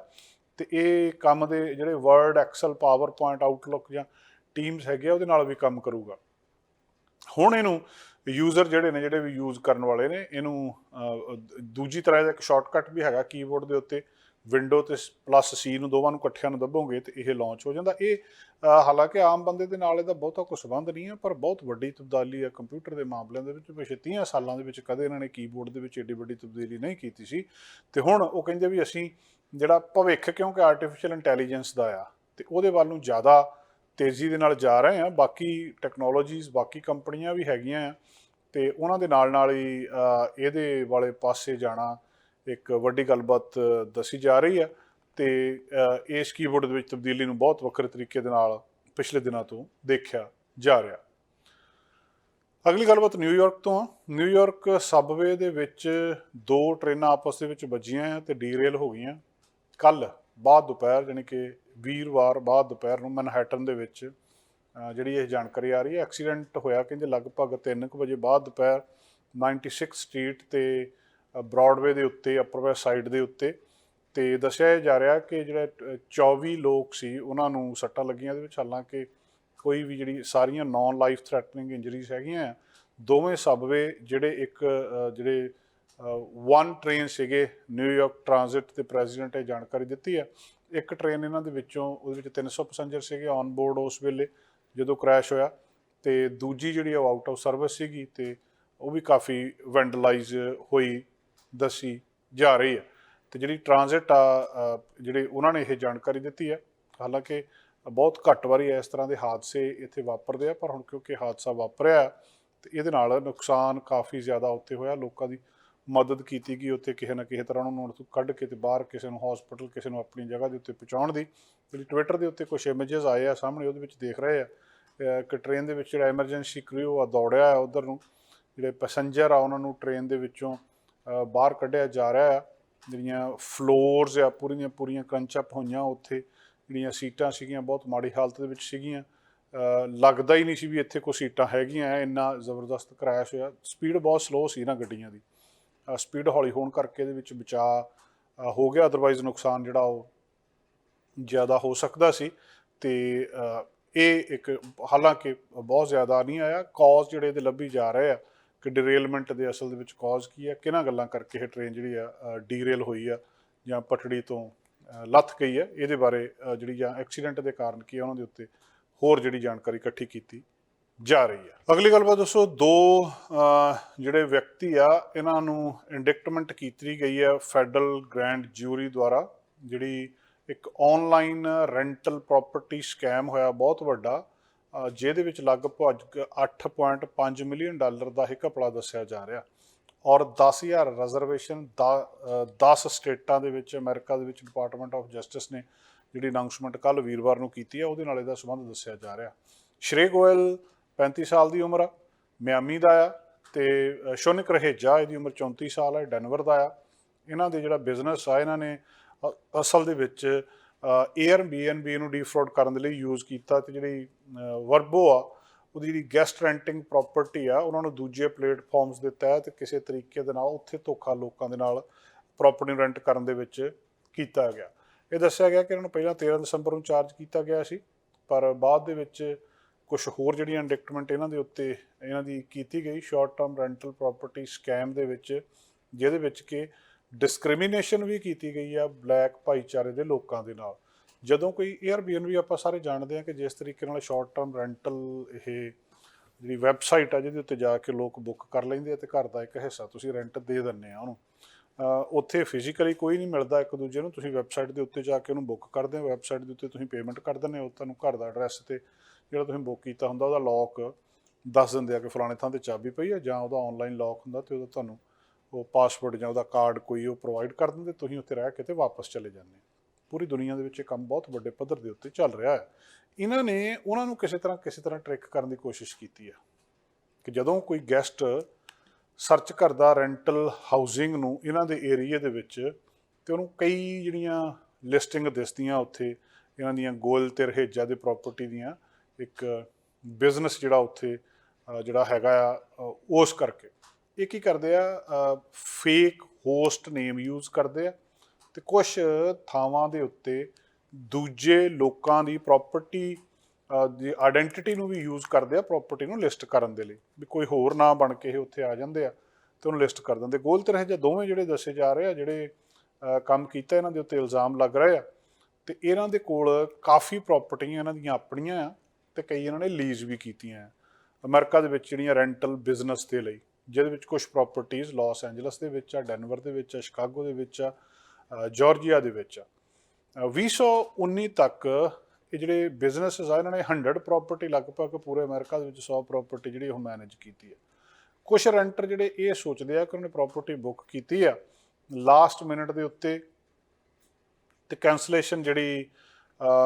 ਤੇ ਇਹ ਕੰਮ ਦੇ ਜਿਹੜੇ Word Excel PowerPoint Outlook ਜਾਂ ਟੀਮਸ ਹੈਗੇ ਆ, ਉਹਦੇ ਨਾਲ ਵੀ ਕੰਮ ਕਰੂਗਾ। ਹੁਣ ਇਹਨੂੰ ਯੂਜ਼ਰ ਜਿਹੜੇ ਨੇ, ਜਿਹੜੇ ਵੀ ਯੂਜ਼ ਕਰਨ ਵਾਲੇ ਨੇ, ਇਹਨੂੰ ਦੂਜੀ ਤਰ੍ਹਾਂ ਦਾ ਇੱਕ ਸ਼ਾਰਟਕਟ ਵੀ ਹੈਗਾ ਕੀਬੋਰਡ ਦੇ ਉੱਤੇ ਵਿੰਡੋ ਤੇ ਪਲੱਸ ਸੀ ਨੂੰ ਦੋਵਾਂ ਨੂੰ ਇਕੱਠਿਆਂ ਨੂੰ ਦੱਬੋਗੇ ਤੇ ਇਹ ਲਾਂਚ ਹੋ ਜਾਂਦਾ। ਇਹ ਹਾਲਾਂਕਿ ਆਮ ਬੰਦੇ ਦੇ ਨਾਲ ਇਹਦਾ ਬਹੁਤਾ ਕੋਈ ਸੰਬੰਧ ਨਹੀਂ ਹੈ, ਪਰ ਬਹੁਤ ਵੱਡੀ ਤਬਦੀਲੀ ਹੈ ਕੰਪਿਊਟਰ ਦੇ ਮਾਮਲਿਆਂ ਦੇ ਵਿੱਚ, ਪਿਛਲੇ 30 ਸਾਲਾਂ ਦੇ ਵਿੱਚ ਕਦੇ ਇਹਨਾਂ ਨੇ ਕੀਬੋਰਡ ਦੇ ਵਿੱਚ ਏਡੀ ਵੱਡੀ ਤਬਦੀਲੀ ਨਹੀਂ ਕੀਤੀ ਸੀ। ਤੇ ਹੁਣ ਉਹ ਕਹਿੰਦੇ ਵੀ ਅਸੀਂ ਜਿਹੜਾ ਭਵਿੱਖ ਕਿਉਂਕਿ ਆਰਟੀਫੀਸ਼ੀਅਲ ਇੰਟੈਲੀਜੈਂਸ ਦਾ ਆ, ਤੇ ਉਹਦੇ ਵੱਲ ਨੂੰ ਜ਼ਿਆਦਾ ਤੇਜ਼ੀ ਦੇ ਨਾਲ ਜਾ ਰਹੇ ਆ, ਬਾਕੀ ਟੈਕਨੋਲੋਜੀਜ਼ ਬਾਕੀ ਕੰਪਨੀਆਂ ਵੀ ਹੈਗੀਆਂ ਆ, ਤੇ ਉਹਨਾਂ ਦੇ ਨਾਲ ਨਾਲ ਹੀ ਇਹਦੇ ਵਾਲੇ ਪਾਸੇ ਜਾਣਾ ਇੱਕ ਵੱਡੀ ਗੱਲਬਾਤ ਦੱਸੀ ਜਾ ਰਹੀ ਹੈ ਤੇ ਇਸ ਕੀਬੋਰਡ ਦੇ ਵਿੱਚ ਤਬਦੀਲੀ ਨੂੰ ਬਹੁਤ ਵੱਖਰੇ ਤਰੀਕੇ ਦੇ ਨਾਲ ਪਿਛਲੇ ਦਿਨਾਂ ਤੋਂ ਦੇਖਿਆ ਜਾ ਰਿਹਾ। ਅਗਲੀ ਗੱਲਬਾਤ ਨਿਊਯਾਰਕ ਤੋਂ ਆ। ਨਿਊਯਾਰਕ ਸਬਵੇ ਦੇ ਵਿੱਚ ਦੋ ਟ੍ਰੇਨਾਂ ਆਪਸ ਦੇ ਵਿੱਚ ਵੱਜੀਆਂ ਆ ਤੇ ਡੀਰੇਲ ਹੋ ਗਈਆਂ। ਕੱਲ ਬਾਅਦ ਦੁਪਹਿਰ ਯਾਨੀ ਕਿ ਵੀਰਵਾਰ ਬਾਅਦ ਦੁਪਹਿਰ ਨੂੰ ਮੈਨਹੈਟਨ ਦੇ ਵਿੱਚ ਜਿਹੜੀ ਇਹ ਜਾਣਕਾਰੀ ਆ ਰਹੀ ਹੈ ਐਕਸੀਡੈਂਟ ਹੋਇਆ ਕਹਿੰਦੇ ਲਗਭਗ 3:00 ਵਜੇ ਬਾਅਦ ਦੁਪਹਿਰ 96 ਸਟਰੀਟ ਤੇ ਬ੍ਰੌਡਵੇ ਦੇ ਉੱਤੇ ਅਪਰ ਵੈਸਟ ਸਾਈਡ ਦੇ ਉੱਤੇ ਤੇ ਦੱਸਿਆ ਜਾ ਰਿਹਾ ਕਿ ਜਿਹੜਾ ਅ, 24 ਲੋਕ ਸੀ ਉਹਨਾਂ ਨੂੰ ਸੱਟਾਂ ਲੱਗੀਆਂ ਦੇ ਵਿੱਚ। ਹਾਲਾਂਕਿ ਕੋਈ ਵੀ ਜਿਹੜੀ ਸਾਰੀਆਂ ਨਾਨ ਲਾਈਫ ਥ੍ਰੈਟਨਿੰਗ ਇੰਜਰੀਜ਼ ਹੈਗੀਆਂ ਆ ਦੋਵੇਂ ਸਬਵੇ ਜਿਹੜੇ ਇੱਕ ਜਿਹੜੇ ਵਨ ਟ੍ਰੇਨ ਸੀਗੇ ਨਿਊਯਾਰਕ ਟ੍ਰਾਂਜ਼ਿਟ ਦੇ ਪ੍ਰੈਜ਼ੀਡੈਂਟ ਇਹ ਜਾਣਕਾਰੀ ਦਿੱਤੀ ਹੈ। ਇੱਕ ਟ੍ਰੇਨ ਇਹਨਾਂ ਦੇ ਵਿੱਚੋਂ ਉਹਦੇ ਵਿੱਚ 300 ਪੈਸੇਂਜਰ ਸੀਗੇ ਔਨ ਬੋਰਡ ਉਸ ਵੇਲੇ ਜਦੋਂ ਕ੍ਰੈਸ਼ ਹੋਇਆ। ਤੇ ਦੂਜੀ ਜਿਹੜੀ ਉਹ ਆਊਟ ਆਫ ਸਰਵਿਸ ਸੀਗੀ ਤੇ ਉਹ ਵੀ ਕਾਫੀ ਵੈਂਡਲਾਈਜ਼ ਹੋਈ ਦੱਸੀ ਜਾ ਰਹੀ ਹੈ। ਤੇ ਜਿਹੜੀ ਟ੍ਰਾਂਜ਼ਿਟ ਆ ਜਿਹੜੇ ਉਹਨਾਂ ਨੇ ਇਹ ਜਾਣਕਾਰੀ ਦਿੱਤੀ ਹੈ ਹਾਲਾਂਕਿ ਬਹੁਤ ਘੱਟ ਵਾਰੀ ਇਸ ਤਰ੍ਹਾਂ ਦੇ ਹਾਦਸੇ ਇੱਥੇ ਵਾਪਰਦੇ ਆ ਪਰ ਹੁਣ ਕਿਉਂਕਿ ਹਾਦਸਾ ਵਾਪਰਿਆ ਹੈ, ਤੇ ਇਹਦੇ ਨਾਲ ਨੁਕਸਾਨ ਕਾਫੀ ਜ਼ਿਆਦਾ ਉੱਤੇ ਹੋਇਆ ਲੋਕਾਂ ਦੀ। ਮਦਦ ਕੀਤੀ ਗਈ ਉੱਥੇ ਕਿਸੇ ਨਾ ਕਿਸੇ ਤਰ੍ਹਾਂ ਉਹਨਾਂ ਨੂੰ ਉੱਥੋਂ ਕੱਢ ਕੇ ਤੇ ਬਾਹਰ ਕਿਸੇ ਨੂੰ ਹਸਪੀਟਲ ਕਿਸੇ ਨੂੰ ਆਪਣੀ ਜਗ੍ਹਾ ਦੇ ਉੱਤੇ ਪਹੁੰਚਾਉਣ ਦੀ। ਜਿਹੜੀ ਟਵਿੱਟਰ ਦੇ ਉੱਤੇ ਕੁਝ ਇਮੇजेस ਆਏ ਆ ਸਾਹਮਣੇ, ਉਹਦੇ ਵਿੱਚ ਦੇਖ ਰਹੇ ਆ। ਕਿ ਟ੍ਰੇਨ ਦੇ ਵਿੱਚ ਜਿਹੜਾ ਐਮਰਜੈਂਸੀ ਕਰੂ ਆ, ਦੌੜਿਆ ਆ ਉਧਰ ਨੂੰ। ਜਿਹੜੇ ਪੈਸੇਂਜਰ ਆ, ਉਹਨਾਂ ਨੂੰ ਟ੍ਰੇਨ ਦੇ ਵਿੱਚੋਂ ਬਾਹਰ ਕੱਢਿਆ ਜਾ ਰਿਹਾ ਆ। ਜਿਹੜੀਆਂ ਫਲੋਰਸ ਆ, ਪੂਰੀਆਂ ਪੂਰੀਆਂ ਕੰਚ ਅਪ ਹੋਈਆਂ ਉੱਥੇ। ਜਿਹੜੀਆਂ ਸੀਟਾਂ ਸੀਗੀਆਂ, ਬਹੁਤ ਮਾੜੀ ਹਾਲਤ ਦੇ ਵਿੱਚ ਸੀਗੀਆਂ। ਲੱਗਦਾ ਹੀ ਨਹੀਂ ਸੀ ਵੀ ਇੱਥੇ ਕੋਈ ਸੀਟਾਂ ਹੈਗੀਆਂ ਇੰਨਾ ਜ਼ਬਰਦਸਤ ਕ੍ਰੈਸ਼ ਹੋਇਆ। ਸਪੀਡ ਬਹੁਤ ਸਲੋ ਸੀ ਨਾ ਗੱਡੀਆਂ ਦੀ। ਸਪੀਡ ਹੌਲੀ ਹੋਣ ਕਰਕੇ ਇਹਦੇ ਵਿੱਚ ਬਚਾਅ ਹੋ ਗਿਆ। ਅਦਰਵਾਈਜ਼ ਨੁਕਸਾਨ ਜਿਹੜਾ ਉਹ ਜ਼ਿਆਦਾ ਹੋ ਸਕਦਾ ਸੀ। ਤੇ ਇਹ ਇੱਕ ਹਾਲਾਂਕਿ ਬਹੁਤ ਜ਼ਿਆਦਾ ਨਹੀਂ ਆਇਆ। ਕੌਜ਼ ਜਿਹੜੇ ਇਹਦੇ ਲੱਭੀ ਜਾ ਰਹੇ ਆ ਕਿ ਡਿਰੇਲਮੈਂਟ ਦੇ ਅਸਲ ਦੇ ਵਿੱਚ ਕੌਜ਼ ਕੀ ਆ, ਕਿਹਨਾਂ ਗੱਲਾਂ ਕਰਕੇ ਇਹ ਟ੍ਰੇਨ ਜਿਹੜੀ ਆ ਡੀਰੇਲ ਹੋਈ ਆ ਜਾਂ ਪਟੜੀ ਤੋਂ ਲੱਥ ਗਈ ਆ। ਇਹਦੇ ਬਾਰੇ ਜਿਹੜੀ ਜਾਂ ਐਕਸੀਡੈਂਟ ਦੇ ਕਾਰਨ ਕੀ ਆ, ਉਹਨਾਂ ਦੇ ਉੱਤੇ ਹੋਰ ਜਿਹੜੀ ਜਾਣਕਾਰੀ ਇਕੱਠੀ ਕੀਤੀ ਜਾ ਰਹੀ ਹੈ। ਅਗਲੀ ਗੱਲਬਾਤ ਦੱਸੋ, ਦੋ ਜਿਹੜੇ ਵਿਅਕਤੀ ਆ, ਇਹਨਾਂ ਨੂੰ ਇੰਡਿਕਟਮੈਂਟ ਕੀਤੀ ਗਈ ਹੈ ਫੈਡਰਲ ਗ੍ਰੈਂਡ ਜਿਊਰੀ ਦੁਆਰਾ, ਜਿਹੜੀ ਇੱਕ ਆਨਲਾਈਨ ਰੈਂਟਲ ਪ੍ਰਾਪਰਟੀ ਸਕੈਮ ਹੋਇਆ, ਬਹੁਤ ਵੱਡਾ ਜਿਹਦੇ ਵਿੱਚ ਲਗਭਗ 8.5 ਮਿਲੀਅਨ ਡਾਲਰ ਦਾ ਇਹ ਘਪਲਾ ਦੱਸਿਆ ਜਾ ਰਿਹਾ। ਔਰ 10000 ਰਿਜ਼ਰਵੇਸ਼ਨ 10 ਸਟੇਟਾਂ ਦੇ ਵਿੱਚ, ਅਮਰੀਕਾ ਦੇ ਵਿੱਚ ਡਿਪਾਰਟਮੈਂਟ ਆਫ ਜਸਟਿਸ ਨੇ ਜਿਹੜੀ ਅਨਾਉਂਸਮੈਂਟ ਕੱਲ ਵੀਰਵਾਰ ਨੂੰ ਕੀਤੀ ਹੈ, ਉਹਦੇ ਨਾਲ ਇਹਦਾ ਸੰਬੰਧ ਦੱਸਿਆ ਜਾ ਰਿਹਾ। ਸ਼੍ਰੇ ਗੋਇਲ 35 ਸਾਲ ਦੀ ਉਮਰ ਆ, ਮਿਆਮੀ ਦਾ ਆ ਤੇ ਸ਼ੋਨਿਕ ਰਹੇਜਾ, ਇਹਦੀ ਉਮਰ 34 ਸਾਲ ਹੈ ਡੈਨਵਰ ਦਾ ਆ। ਇਹਨਾਂ ਦੇ ਜਿਹੜਾ ਬਿਜ਼ਨਸ ਆ, ਇਹਨਾਂ ਨੇ ਅ- ਅਸਲ ਦੇ ਵਿੱਚ Airbnb ਨੂੰ ਡੀਫਰਾਡ ਕਰਨ ਦੇ ਲਈ ਯੂਜ਼ ਕੀਤਾ ਤੇ ਜਿਹੜੀ ਵਰਬੋ ਆ, ਉਹਦੀ ਜਿਹੜੀ ਗੈਸਟ ਰੈਂਟਿੰਗ ਪ੍ਰਾਪਰਟੀ ਆ, ਉਹਨਾਂ ਨੂੰ ਦੂਜੇ ਪਲੇਟਫਾਰਮਸ ਦੇ ਤਹਿਤ ਕਿਸੇ ਤਰੀਕੇ ਦੇ ਨਾਲ ਉੱਥੇ ਧੋਖਾ ਲੋਕਾਂ ਦੇ ਨਾਲ ਪ੍ਰਾਪਰਟੀ ਨੂੰ ਰੈਂਟ ਕਰਨ ਦੇ ਵਿੱਚ ਕੀਤਾ ਗਿਆ। ਇਹ ਦੱਸਿਆ ਗਿਆ ਕਿ ਇਹਨਾਂ ਨੂੰ ਪਹਿਲਾਂ 13 ਦਸੰਬਰ ਨੂੰ ਚਾਰਜ ਕੀਤਾ ਗਿਆ ਸੀ, ਪਰ ਬਾਅਦ ਦੇ ਵਿੱਚ ਕੁਝ ਹੋਰ ਜਿਹੜੀਆਂ ਇੰਡਿਕਟਮੈਂਟ ਇਹਨਾਂ ਦੇ ਉੱਤੇ ਇਹਨਾਂ ਦੀ ਕੀਤੀ ਗਈ short term rental property scam ਦੇ ਵਿੱਚ, ਜਿਹਦੇ ਵਿੱਚ ਕਿ ਡਿਸਕ੍ਰਿਮੀਨੇਸ਼ਨ ਵੀ ਕੀਤੀ ਗਈ ਆ ਬਲੈਕ ਭਾਈਚਾਰੇ ਦੇ ਲੋਕਾਂ ਦੇ ਨਾਲ। ਜਦੋਂ ਕੋਈ Airbnb ਆਪਾਂ ਸਾਰੇ ਜਾਣਦੇ ਆ ਕਿ ਜਿਸ ਤਰੀਕੇ ਨਾਲ ਸ਼ਾਰਟ ਟਰਮ ਰੈਂਟਲ ਇਹ ਜਿਹੜੀ ਵੈਬਸਾਈਟ ਆ ਜਿਹਦੇ ਉੱਤੇ ਜਾ ਕੇ ਲੋਕ ਬੁੱਕ ਕਰ ਲੈਂਦੇ ਆ ਤੇ ਘਰ ਦਾ ਇੱਕ ਹਿੱਸਾ ਤੁਸੀਂ ਰੈਂਟ ਦੇ ਦਿੰਦੇ ਆ ਉਹਨੂੰ। ਉੱਥੇ ਫਿਜ਼ੀਕਲੀ ਕੋਈ ਨਹੀਂ ਮਿਲਦਾ ਇੱਕ ਦੂਜੇ ਨੂੰ, ਤੁਸੀਂ ਵੈਬਸਾਈਟ ਦੇ ਉੱਤੇ ਜਾ ਕੇ ਉਹਨੂੰ ਬੁੱਕ ਕਰਦੇ ਹੋ ਵੈਬਸਾਈਟ ਦੇ ਉੱਤੇ ਤੁਸੀਂ ਪੇਮੈਂਟ ਕਰ ਦਿੰਦੇ ਹੋ, ਤੁਹਾਨੂੰ ਘਰ ਦਾ ਐਡਰੈਸ ਤੇ ਜਿਹੜਾ ਤੁਸੀਂ ਬੁੱਕ ਕੀਤਾ ਹੁੰਦਾ, ਉਹਦਾ ਲੌਕ ਦੱਸ ਦਿੰਦੇ ਆ ਕਿ ਫਲਾਣੇ ਥਾਂ ਤੇ ਚਾਬੀ ਪਈ ਆ ਜਾਂ ਉਹਦਾ ਆਨਲਾਈਨ ਲੌਕ ਹੁੰਦਾ ਤੇ ਉਹਦਾ ਤੁਹਾਨੂੰ ਉਹ ਪਾਸਵਰਡ ਜਾਂ ਉਹਦਾ ਕਾਰਡ ਕੋਈ ਉਹ ਪ੍ਰੋਵਾਈਡ ਕਰ ਦਿੰਦੇ, ਤੁਸੀਂ ਉੱਥੇ ਰਹਿ ਕੇ ਤੇ ਵਾਪਸ ਚਲੇ ਜਾਂਦੇ ਪੂਰੀ ਦੁਨੀਆ ਦੇ ਵਿੱਚ ਇਹ ਕੰਮ ਬਹੁਤ ਵੱਡੇ ਪੱਧਰ ਦੇ ਉੱਤੇ ਚੱਲ ਰਿਹਾ ਹੈ। ਇਹਨਾਂ ਨੇ ਉਹਨਾਂ ਨੂੰ ਕਿਸੇ ਤਰ੍ਹਾਂ ਕਿਸੇ ਤਰ੍ਹਾਂ ਟ੍ਰਿਕ ਕਰਨ ਦੀ ਕੋਸ਼ਿਸ਼ ਕੀਤੀ ਆ ਕਿ ਜਦੋਂ ਕੋਈ ਗੈਸਟ ਸਰਚ ਕਰਦਾ ਰੈਂਟਲ ਹਾਊਸਿੰਗ ਨੂੰ ਇਹਨਾਂ ਦੇ ਏਰੀਆ ਦੇ ਵਿੱਚ ਤੇ ਉਹਨੂੰ ਕਈ ਜਿਹੜੀਆਂ ਲਿਸਟਿੰਗ ਦਿਸਦੀਆਂ ਉੱਥੇ, ਇਹਨਾਂ ਦੀਆਂ ਗੋਲ ਤੇ ਰਹੇਜਾ ਦੇ ਪ੍ਰਾਪਰਟੀ ਦੀਆਂ ਇੱਕ ਬਿਜ਼ਨਸ ਜਿਹੜਾ ਉੱਥੇ ਜਿਹੜਾ ਹੈਗਾ ਆ ਉਸ ਕਰਕੇ। ਇਹ ਕੀ ਕਰਦੇ ਆ ਫੇਕ ਹੋਸਟ ਨੇਮ ਯੂਜ਼ ਕਰਦੇ ਆ ਤੇ ਕੁਝ ਥਾਵਾਂ ਦੇ ਉੱਤੇ ਦੂਜੇ ਲੋਕਾਂ ਦੀ ਪ੍ਰਾਪਰਟੀ ਦੀ ਆਇਡੈਂਟੀਟੀ ਨੂੰ ਵੀ ਯੂਜ਼ ਕਰਦੇ ਆ ਪ੍ਰਾਪਰਟੀ ਨੂੰ ਲਿਸਟ ਕਰਨ ਦੇ ਲਈ। ਵੀ ਕੋਈ ਹੋਰ ਨਾਂ ਬਣ ਕੇ ਇਹ ਉੱਥੇ ਆ ਜਾਂਦੇ ਆ ਤੇ ਉਹਨੂੰ ਲਿਸਟ ਕਰ ਦਿੰਦੇ। ਗੋਲ ਤੇ ਜਾਂ ਦੋਵੇਂ ਜਿਹੜੇ ਦੱਸੇ ਜਾ ਰਹੇ ਆ, ਜਿਹੜੇ ਕੰਮ ਕੀਤਾ ਇਹਨਾਂ ਦੇ ਉੱਤੇ ਇਲਜ਼ਾਮ ਲੱਗ ਰਹੇ ਆ ਤੇ ਇਹਨਾਂ ਦੇ ਕੋਲ ਕਾਫੀ ਪ੍ਰਾਪਰਟੀਆਂ ਇਹਨਾਂ ਦੀਆਂ ਆਪਣੀਆਂ ਆ। ਤੇ ਕਈ ਇਹਨਾਂ ਨੇ ਲੀਜ਼ ਵੀ ਕੀਤੀਆਂ ਆ ਅਮਰੀਕਾ ਦੇ ਵਿੱਚ ਜਿਹੜੀਆਂ ਰੈਂਟਲ ਬਿਜ਼ਨਸ ਦੇ ਲਈ ਜਿਹਦੇ ਵਿੱਚ ਕੁਝ ਪ੍ਰਾਪਰਟੀਆਂ ਲਾਸ ਐਂਜਲਸ ਦੇ ਵਿੱਚ ਆ ਡੈਨਵਰ ਦੇ ਵਿੱਚ ਆ ਸ਼ਿਕਾਗੋ ਦੇ ਵਿੱਚ ਆ ਅ, ਜਾਰਜੀਆ ਦੇ ਵਿੱਚ ਆ। ਅ, 2019 ਤੱਕ ਇਹ ਜਿਹੜੇ ਬਿਜ਼ਨੈਸਸ ਆ ਇਹਨਾਂ ਨੇ 100 ਪ੍ਰਾਪਰਟੀ ਲਗਭਗ ਪੂਰੇ ਅਮਰੀਕਾ ਦੇ ਵਿੱਚ 100 ਪ੍ਰਾਪਰਟੀ ਜਿਹੜੀ ਉਹ ਮੈਨੇਜ ਕੀਤੀ ਹੈ। ਕੁਝ ਰੈਂਟਰ ਜਿਹੜੇ ਇਹ ਸੋਚਦੇ ਆ ਕਿ ਉਹਨੇ ਪ੍ਰਾਪਰਟੀ ਬੁੱਕ ਕੀਤੀ ਆ ਲਾਸਟ ਮਿੰਟ ਦੇ ਉੱਤੇ ਤੇ ਕੈਂਸਲੇਸ਼ਨ ਜਿਹੜੀ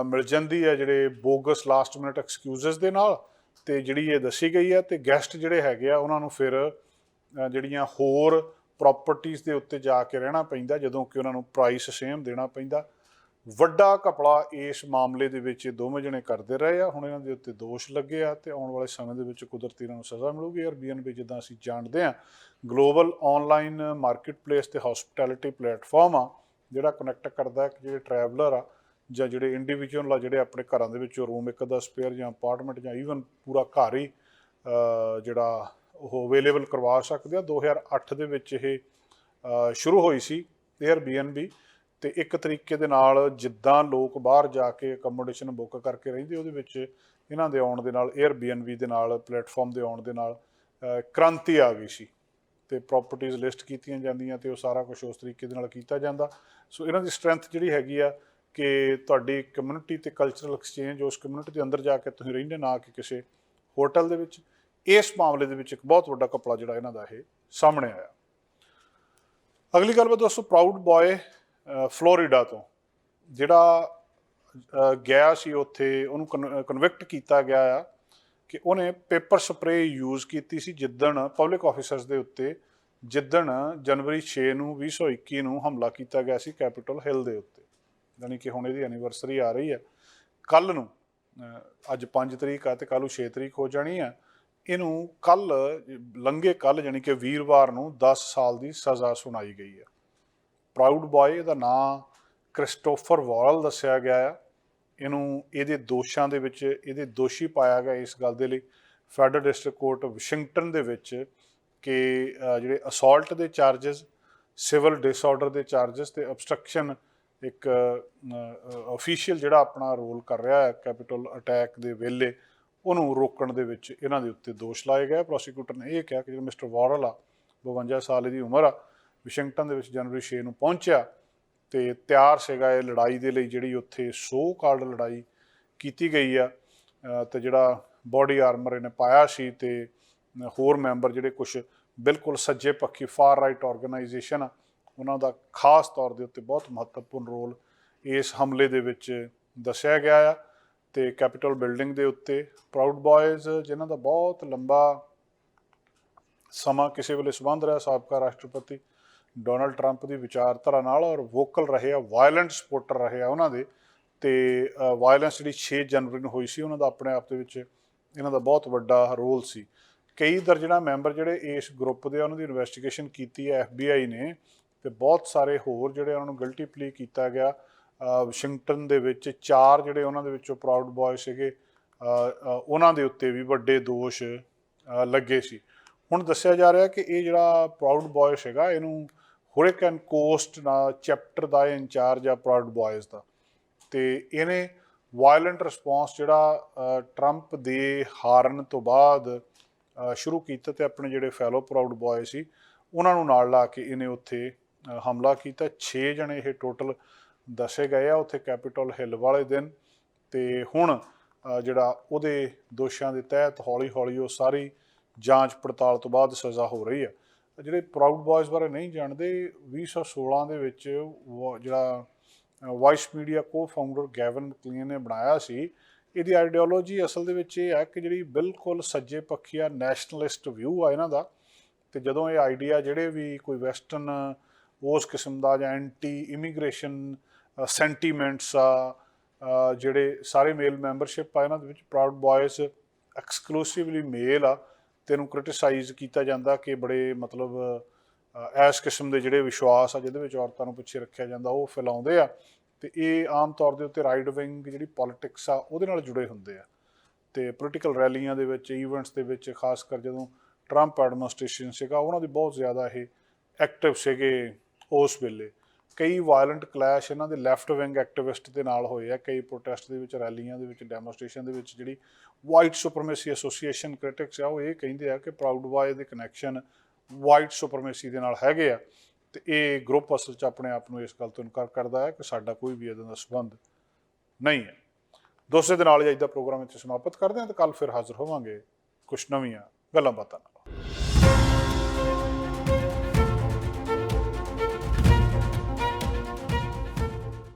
ਮਿਲ ਜਾਂਦੀ ਹੈ ਜਿਹੜੇ ਬੋਗਸ ਲਾਸਟ ਮਿੰਟ ਐਕਸਕਿਊਜ਼ਸ ਦੇ ਨਾਲ ਤੇ ਜਿਹੜੀ ਇਹ ਦੱਸੀ ਗਈ ਹੈ ਤੇ ਗੈਸਟ ਜਿਹੜੇ ਹੈਗੇ ਆ, ਉਹਨਾਂ ਨੂੰ ਫਿਰ ਜਿਹੜੀਆਂ ਹੋਰ ਪ੍ਰਾਪਰਟੀਆਂ ਦੇ ਉੱਤੇ ਜਾ ਕੇ ਰਹਿਣਾ ਪੈਂਦਾ ਜਦੋਂ ਕਿ ਉਹਨਾਂ ਨੂੰ ਪ੍ਰਾਈਸ ਸੇਮ ਦੇਣਾ ਪੈਂਦਾ। ਵੱਡਾ ਘਪਲਾ ਇਸ ਮਾਮਲੇ ਦੇ ਵਿੱਚ ਇਹ ਦੋਵੇਂ ਜਣੇ ਕਰਦੇ ਰਹੇ ਆ, ਹੁਣ ਇਹਨਾਂ ਦੇ ਉੱਤੇ ਦੋਸ਼ ਲੱਗੇ ਆ ਤੇ ਆਉਣ ਵਾਲੇ ਸਮੇਂ ਦੇ ਵਿੱਚ ਕੁਦਰਤੀ ਇਹਨਾਂ ਨੂੰ ਸਜ਼ਾ ਮਿਲੂਗੀ। Airbnb ਜਿੱਦਾਂ ਅਸੀਂ ਜਾਣਦੇ ਆ ਗਲੋਬਲ ਆਨਲਾਈਨ ਮਾਰਕੀਟਪਲੇਸ ਤੇ ਹਸਪਿਟੈਲਿਟੀ ਪਲੇਟਫਾਰਮ ਆ, ਜਿਹੜਾ ਕਨੈਕਟ ਕਰਦਾ ਹੈ ਕਿ ਜਿਹੜੇ ਟਰੈਵਲਰ ਆ ਜਾਂ ਜਿਹੜੇ ਇੰਡੀਵਿਜੂਅਲ ਆ, ਜਿਹੜੇ ਆਪਣੇ ਘਰਾਂ ਦੇ ਵਿੱਚੋਂ ਰੂਮ ਇੱਕ ਦਾ ਸਪੇਅਰ ਜਾਂ ਅਪਾਰਟਮੈਂਟ ਜਾਂ ਈਵਨ ਪੂਰਾ ਘਰ ਹੀ ਜਿਹੜਾ ਉਹ ਅਵੇਲੇਬਲ ਕਰਵਾ ਸਕਦੇ ਆ। 2008 ਦੇ ਵਿੱਚ ਇਹ ਸ਼ੁਰੂ ਹੋਈ ਸੀ Airbnb ਤੇ ਇੱਕ ਤਰੀਕੇ ਦੇ ਨਾਲ ਜਿੱਦਾਂ ਲੋਕ ਬਾਹਰ ਜਾ ਕੇ ਅਕਮੋਡੇਸ਼ਨ ਬੁੱਕ ਕਰਕੇ ਰਹਿੰਦੇ, ਉਹਦੇ ਵਿੱਚ ਇਹਨਾਂ ਦੇ ਆਉਣ ਦੇ ਨਾਲ, Airbnb ਦੇ ਨਾਲ ਪਲੇਟਫਾਰਮ ਦੇ ਆਉਣ ਦੇ ਨਾਲ ਕ੍ਰਾਂਤੀ ਆ ਗਈ ਸੀ ਤੇ ਪ੍ਰਾਪਰਟੀਆਂ ਲਿਸਟ ਕੀਤੀਆਂ ਜਾਂਦੀਆਂ ਤੇ ਉਹ ਸਾਰਾ ਕੁਝ ਉਸ ਤਰੀਕੇ ਦੇ ਨਾਲ ਕੀਤਾ ਜਾਂਦਾ। ਸੋ ਇਹਨਾਂ ਦੀ ਸਟਰੈਂਥ ਜਿਹੜੀ ਹੈਗੀ ਆ ਕਿ ਤੁਹਾਡੀ ਕਮਿਊਨਿਟੀ ਤੇ ਕਲਚਰਲ ਐਕਸਚੇਂਜ ਉਸ ਕਮਿਊਨਿਟੀ ਦੇ ਅੰਦਰ ਜਾ ਕੇ ਤੁਸੀਂ ਰਹਿੰਦੇ ਨਾ ਕਿ ਕਿਸੇ ਹੋਟਲ ਦੇ ਵਿੱਚ, ਇਸ ਮਾਮਲੇ ਦੇ ਵਿੱਚ ਇੱਕ ਬਹੁਤ ਵੱਡਾ ਕਪੜਾ ਜਿਹੜਾ ਇਹਨਾਂ ਦਾ ਇਹ ਸਾਹਮਣੇ ਆਇਆ। ਅਗਲੀ ਗੱਲ ਬਾ ਦੋਸਤੋ ਪ੍ਰਾਊਡ ਬॉय ਫਲੋਰੀਡਾ ਤੋਂ। ਜਿਹੜਾ ਗਿਆ ਸੀ ਉੱਥੇ, ਉਹਨੂੰ ਕਨਵਿਕਟ ਕੀਤਾ ਗਿਆ ਆ ਕਿ ਉਹਨੇ ਪੇਪਰ ਸਪਰੇ ਯੂਜ਼ ਕੀਤੀ ਸੀ ਜਿੱਦਣ ਪਬਲਿਕ ਆਫੀਸਰਸ ਦੇ ਉੱਤੇ, ਜਿੱਦਣ ਜਨਵਰੀ 6 ਨੂੰ 2021 ਨੂੰ ਹਮਲਾ ਕੀਤਾ ਗਿਆ ਸੀ ਕੈਪੀਟਲ ਹਿੱਲ ਦੇ ਉੱਤੇ। ਯਾਨੀ ਕਿ ਹੁਣ ਇਹਦੀ ਐਨੀਵਰਸਰੀ ਆ ਰਹੀ ਹੈ। ਕੱਲ ਨੂੰ ਅੱਜ 5 ਤਰੀਕ ਆ ਤੇ ਕੱਲ ਨੂੰ 6 ਤਰੀਕ ਹੋ ਜਾਣੀ ਆ। ਇਹਨੂੰ ਕੱਲ ਲੰਗੇ ਕੱਲ ਯਾਨੀ ਕਿ ਵੀਰਵਾਰ ਨੂੰ 10 ਸਾਲ ਦੀ ਸਜ਼ਾ ਸੁਣਾਈ ਗਈ ਹੈ। ਪ੍ਰਾਊਡ ਬॉय ਦਾ ਨਾਮ ਕ੍ਰਿਸਟੋਫਰ ਵਾਰਲ ਦੱਸਿਆ ਗਿਆ ਹੈ ਇਹਨੂੰ ਇਹਦੇ ਦੋਸ਼ਾਂ ਦੇ ਵਿੱਚ, ਇਹਦੇ ਦੋਸ਼ੀ ਪਾਇਆ ਗਿਆ ਇਸ ਗੱਲ ਦੇ ਲਈ। ਫੈਡਰਲ ਡਿਸਟ੍ਰਿਕਟ ਕੋਰਟ ਵਾਸ਼ਿੰਗਟਨ ਦੇ ਵਿੱਚ ਕਿ ਜਿਹੜੇ ਅਸੌਲਟ ਦੇ ਚਾਰजेस ਸਿਵਲ ਡਿਸਆਰਡਰ ਦੇ ਚਾਰजेस ਤੇ ਅਬਸਟ੍ਰਕਸ਼ਨ ਇੱਕ ਅਫੀਸ਼ੀਅਲ ਜਿਹੜਾ ਆਪਣਾ ਰੋਲ ਕਰ ਰਿਹਾ ਹੈ ਕੈਪੀਟਲ ਅਟੈਕ ਦੇ ਵੇਲੇ ਉਹਨੂੰ ਰੋਕਣ ਦੇ ਵਿੱਚ ਇਹਨਾਂ ਦੇ ਉੱਤੇ ਦੋਸ਼ ਲਾਏ ਗਏ। ਪ੍ਰੋਸੀਕਿਊਟਰ ਨੇ ਇਹ ਕਿਹਾ ਕਿ ਜਿਹੜਾ ਮਿਸਟਰ ਵਾਰਲ ਆ 52 ਸਾਲ ਦੀ ਉਮਰ ਆ ਵਾਸ਼ਿੰਗਟਨ ਦੇ ਵਿੱਚ ਜਨਵਰੀ 6 ਨੂੰ ਪਹੁੰਚਿਆ ਤੇ ਤਿਆਰ ਸੀਗਾ ਇਹ ਲੜਾਈ ਦੇ ਲਈ ਜਿਹੜੀ ਉੱਥੇ ਸੋ ਕਾਲਡ ਲੜਾਈ ਕੀਤੀ ਗਈ ਆ। ਅ, ਤੇ ਜਿਹੜਾ ਬਾਡੀ ਆਰਮਰ ਇਹਨੇ ਪਾਇਆ ਸੀ ਤੇ ਹੋਰ ਮੈਂਬਰ ਜਿਹੜੇ ਕੁਝ ਬਿਲਕੁਲ ਸੱਜੇ ਪੱਖੀ ਫਾਰ ਰਾਈਟ ਆਰਗੇਨਾਈਜੇਸ਼ਨ ਆ ਉਹਨਾਂ ਦਾ ਖਾਸ ਤੌਰ ਦੇ ਉੱਤੇ ਬਹੁਤ ਮਹੱਤਵਪੂਰਨ ਰੋਲ ਇਸ ਹਮਲੇ ਦੇ ਵਿੱਚ ਦੱਸਿਆ ਗਿਆ ਆ ਤੇ ਕੈਪੀਟਲ ਬਿਲਡਿੰਗ ਦੇ ਉੱਤੇ ਪ੍ਰਾਊਡ ਬॉयਜ਼ ਜਿਨ੍ਹਾਂ ਦਾ ਬਹੁਤ ਲੰਬਾ ਸਮਾਂ ਕਿਸੇ ਵੇਲੇ ਸੰਬੰਧ ਰਿਹਾ ਸਾਬਕਾ ਰਾਸ਼ਟਰਪਤੀ ਡੋਨਲਡ ਟਰੰਪ ਦੀ ਵਿਚਾਰਧਾਰਾ ਨਾਲ ਔਰ ਵੋਕਲ ਰਹੇ ਆ, ਵਾਇਲੈਂਟ ਸਪੋਰਟਰ ਰਹੇ ਆ ਉਹਨਾਂ ਦੇ ਤੇ ਵਾਇਲੈਂਸ ਜਿਹੜੀ 6 ਜਨਵਰੀ ਨੂੰ ਹੋਈ ਸੀ, ਉਹਨਾਂ ਦਾ ਆਪਣੇ ਆਪ ਦੇ ਵਿੱਚ ਇਹਨਾਂ ਦਾ ਬਹੁਤ ਵੱਡਾ ਰੋਲ ਸੀ। ਕਈ ਦਰਜਨਾ ਮੈਂਬਰ ਜਿਹੜੇ ਇਸ ਗਰੁੱਪ ਦੇ ਉਹਨਾਂ ਦੀ ਇਨਵੈਸਟੀਗੇਸ਼ਨ ਕੀਤੀ ਹੈ ਐਫਬੀਆਈ ਨੇ ਤੇ ਬਹੁਤ ਸਾਰੇ ਹੋਰ ਜਿਹੜੇ ਉਹਨਾਂ ਨੂੰ ਗਿਲਟੀ ਪਲੀ ਕੀਤਾ ਗਿਆ ਵਾਸ਼ਿੰਗਟਨ ਦੇ ਵਿੱਚ ਚਾਰ ਜਿਹੜੇ ਉਹਨਾਂ ਦੇ ਵਿੱਚੋਂ ਪ੍ਰਾਊਡ ਬॉय ਸੀਗੇ ਉਹਨਾਂ ਦੇ ਉੱਤੇ ਵੀ ਵੱਡੇ ਦੋਸ਼ ਲੱਗੇ ਸੀ। ਹੁਣ ਦੱਸਿਆ ਜਾ ਰਿਹਾ ਕਿ ਇਹ ਜਿਹੜਾ ਪ੍ਰਾਊਡ ਬॉय ਹੈਗਾ ਇਹਨੂੰ ਹੁਰਿਕਨ ਕੋਸਟ ਦਾ ਚੈਪਟਰ ਦਾ ਇੰਚਾਰਜ ਆ ਪ੍ਰਾਊਡ ਬॉयਜ਼ ਦਾ। ਤੇ ਇਹਨੇ ਵਾਇਲੈਂਟ ਰਿਸਪੌਂਸ ਜਿਹੜਾ ਟਰੰਪ ਦੇ ਹਾਰਨ ਤੋਂ ਬਾਅਦ ਸ਼ੁਰੂ ਕੀਤਾ ਤੇ ਆਪਣੇ ਜਿਹੜੇ ਫੈਲੋ ਪ੍ਰਾਊਡ ਬॉय ਸੀ, ਉਹਨਾਂ ਨੂੰ ਨਾਲ ਲਾ ਕੇ ਇਹਨੇ ਉੱਥੇ ਹਮਲਾ ਕੀਤਾ। 6 ਜਣੇ ਇਹ ਟੋਟਲ ਦੱਸੇ ਗਏ ਆ ਉੱਥੇ ਕੈਪੀਟਲ ਹਿੱਲ ਵਾਲੇ ਦਿਨ ਤੇ ਹੁਣ ਜਿਹੜਾ ਉਹਦੇ ਦੋਸ਼ਾਂ ਦੇ ਤਹਿਤ ਹੌਲੀ-ਹੌਲੀ ਉਹ ਸਾਰੀ ਜਾਂਚ ਪੜਤਾਲ ਤੋਂ ਬਾਅਦ ਸਜ਼ਾ ਹੋ ਰਹੀ ਆ। ਜਿਹੜੇ ਪ੍ਰਾਊਡ ਬॉयਜ਼ ਬਾਰੇ ਨਹੀਂ ਜਾਣਦੇ 2016 ਦੇ ਵਿੱਚ ਉਹ ਜਿਹੜਾ ਵਾਇਸ ਮੀਡੀਆ ਕੋ-ਫਾਊਂਡਰ ਗੈਵਨ ਕਲੀਨ ਨੇ ਬਣਾਇਆ ਸੀ, ਇਹਦੀ ਆਈਡੀਓਲੋਜੀ ਅਸਲ ਦੇ ਵਿੱਚ ਇਹ ਹੈ ਕਿ ਜਿਹੜੀ ਬਿਲਕੁਲ ਸੱਜੇ ਪੱਖੀ ਆ ਨੈਸ਼ਨਲਿਸਟ ਵਿਊ ਆ ਇਹਨਾਂ ਦਾ। ਤੇ ਜਦੋਂ ਇਹ ਆਈਡੀਆ ਜਿਹੜੇ ਵੀ ਕੋਈ ਵੈਸਟਰਨ ਉਸ ਕਿਸਮ ਦਾ ਜਾਂ ਐਂਟੀ ਇਮੀਗ੍ਰੇਸ਼ਨ ਸੈਂਟੀਮੈਂਟਸ ਆ ਜਿਹੜੇ ਸਾਰੇ ਮੇਲ ਮੈਂਬਰਸ਼ਿਪ ਆ, ਇਹਨਾਂ ਦੇ ਵਿੱਚ ਪ੍ਰਾਊਡ ਬॉयਜ਼ ਐਕਸਕਲੂਸਿਵਲੀ ਮੇਲ ਆ, ਤੇ ਇਹਨੂੰ ਕ੍ਰਿਟਿਸਾਈਜ਼ ਕੀਤਾ ਜਾਂਦਾ ਕਿ ਬੜੇ ਮਤਲਬ ਇਸ ਕਿਸਮ ਦੇ ਜਿਹੜੇ ਵਿਸ਼ਵਾਸ ਆ, ਜਿਹਦੇ ਵਿੱਚ ਔਰਤਾਂ ਨੂੰ ਪਿੱਛੇ ਰੱਖਿਆ ਜਾਂਦਾ, ਉਹ ਫੈਲਾਉਂਦੇ ਆ। ਤੇ ਇਹ ਆਮ ਤੌਰ ਦੇ ਉੱਤੇ ਰਾਈਟ ਵਿੰਗ ਜਿਹੜੀ ਪੋਲਿਟਿਕਸ ਆ, ਉਹਦੇ ਨਾਲ ਜੁੜੇ ਹੁੰਦੇ ਆ। ਤੇ ਪੋਲੀਟੀਕਲ ਰੈਲੀਆਂ ਦੇ ਵਿੱਚ ਇਵੈਂਟਸ ਦੇ ਵਿੱਚ, ਖਾਸ ਕਰ ਜਦੋਂ ਟਰੰਪ ਐਡਮਿਨਿਸਟ੍ਰੇਸ਼ਨ ਸੀਗਾ, ਉਹਨਾਂ ਦੀ ਬਹੁਤ ਜ਼ਿਆਦਾ ਇਹ ਐਕਟਿਵ ਸੀਗੇ। ਉਸ ਵੇਲੇ। ਕਈ ਵਾਇਲੈਂਟ ਕਲੈਸ਼ ਇਹਨਾਂ ਦੇ ਲੈਫਟ ਵਿੰਗ ਐਕਟਿਵਿਸਟ ਦੇ ਨਾਲ ਹੋਏ ਆ। ਕਈ ਪ੍ਰੋਟੈਸਟ ਦੇ ਵਿੱਚ, ਰੈਲੀਆਂ ਦੇ ਵਿੱਚ ਡੈਮੋਸਟ੍ਰੇਸ਼ਨ ਦੇ ਵਿੱਚ ਜਿਹੜੀ ਵਾਈਟ ਸੁਪਰਮੇਸੀ ਐਸੋਸੀਏਸ਼ਨ ਕ੍ਰਿਟਿਕਸ ਆ, ਉਹ ਇਹ ਕਹਿੰਦੇ ਆ ਕਿ ਪ੍ਰਾਊਡ ਵਾਏ ਦੇ ਕਨੈਕਸ਼ਨ ਵਾਈਟ ਸੁਪਰਮੇਸੀ ਦੇ ਨਾਲ ਹੈਗੇ ਆ। ਤੇ ਇਹ ਗਰੁੱਪ ਅਸਲ 'ਚ ਆਪਣੇ ਆਪ ਨੂੰ ਇਸ ਗੱਲ ਤੋਂ ਇਨਕਾਰ ਕਰਦਾ ਹੈ ਕਿ ਸਾਡਾ ਕੋਈ ਵੀ ਇਦਾਂ ਦਾ ਸੰਬੰਧ ਨਹੀਂ ਹੈ। ਦੋਸਤੋ ਦੇ ਨਾਲ ਹੀ ਅੱਜ ਦਾ ਪ੍ਰੋਗਰਾਮ ਇੱਥੇ ਸਮਾਪਤ ਕਰਦੇ ਹਾਂ ਤੇ ਕੱਲ ਫਿਰ ਹਾਜ਼ਰ ਹੋਵਾਂਗੇ ਕੁਝ ਨਵੀਆਂ ਗੱਲਾਂ ਬਾਤਾਂ ਨਾਲ।